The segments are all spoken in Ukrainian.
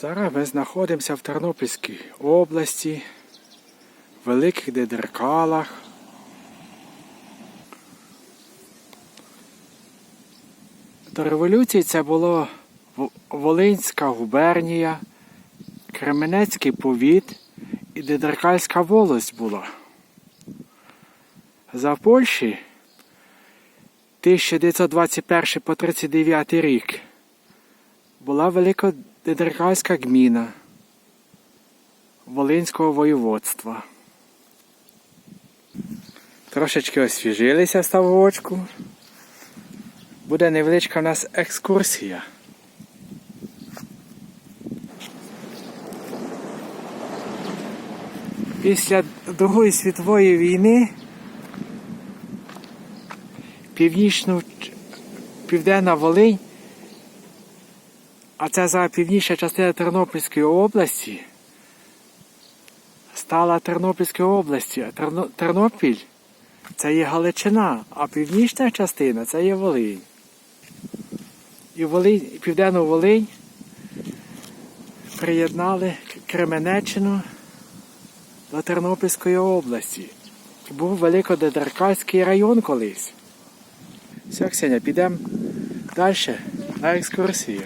Зараз ми знаходимося в Тернопільській області, в Великих Дедеркалах. До революції це було В- Волинська губернія, Кременецький повіт і Дедеркальська волость була. За Польщі 1921 по 39 рік була Великодедеркальська гміна Волинського воєводства. Трошечки освіжилися ставочку. Буде невеличка у нас екскурсія. Після Другої світової війни північну Південна Волинь, а це за північна частина Тернопільської області, стала Тернопільською областю. Терно- Тернопіль це є Галичина, а північна частина це є Волинь. І Волинь, Південну Волинь приєднали Кременеччину до Тернопільської області. Був Великодедеркальський район колись. Все, Ксеня, підемо далі на екскурсію.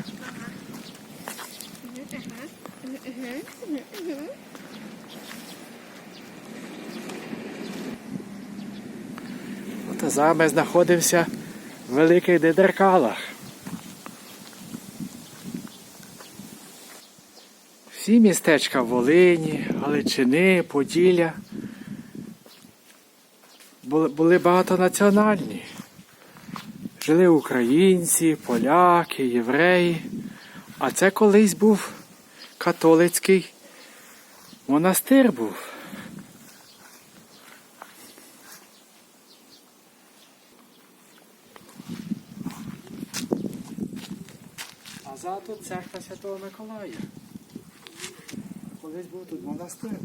От ми знаходимося в Великих Дедеркалах. Всі містечка Волині, Галичини, Поділля були багатонаціональні. Жили українці, поляки, євреї. А це колись був католицький монастир був. А ззаду церква Святого Миколая. Колись був тут монастир.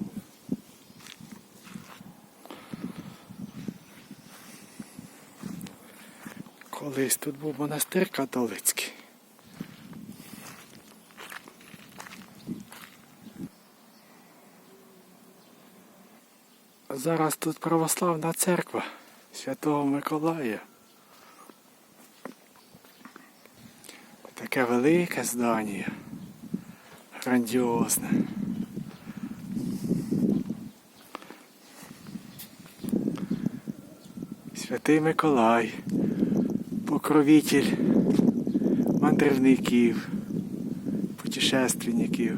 Колись тут був монастир католицький. Зараз тут православна церква Святого Миколая. Таке велике здання. Грандіозне. Святий Миколай, покровитель мандрівників, путешественників.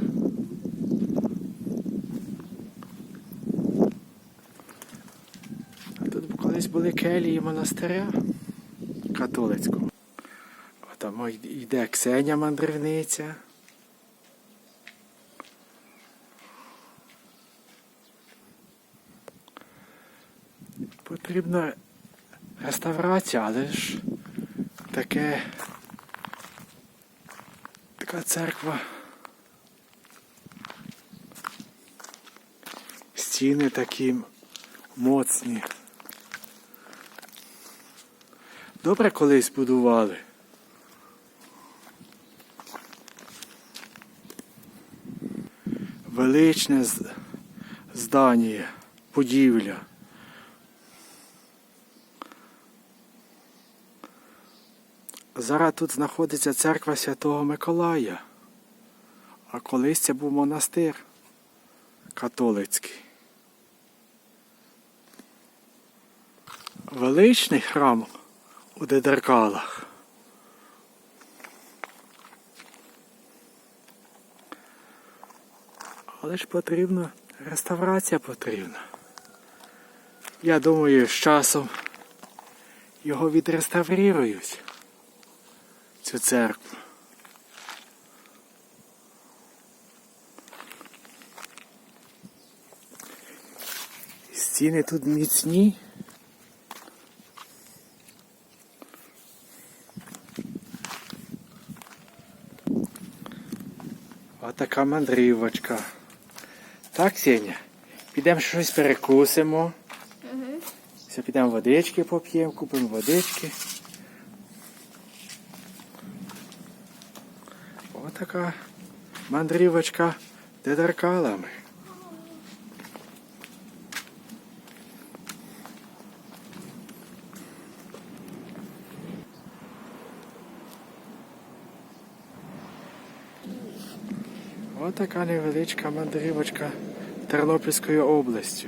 А тут колись були келії монастиря католицького. Там йде Ксеня мандрівниця. Потрібна реставрація, але ж таке така церква. Стіни такі моцні. Добре колись будували. Величне здання, будівля. Зараз тут знаходиться церква Святого Миколая. А колись це був монастир католицький. Величний храм у Дедеркалах. Але ж потрібна реставрація потрібна. Я думаю, з часом його відреставрують цю церкву. Стіни тут міцні. Отака мандрівочка. Так, Сеня? Підемо щось перекусимо. Все, підемо водички поп'ємо, купимо водички. Отака мандрівочка дедеркалами. Ось така невеличка мандрівочка Тернопільською областю.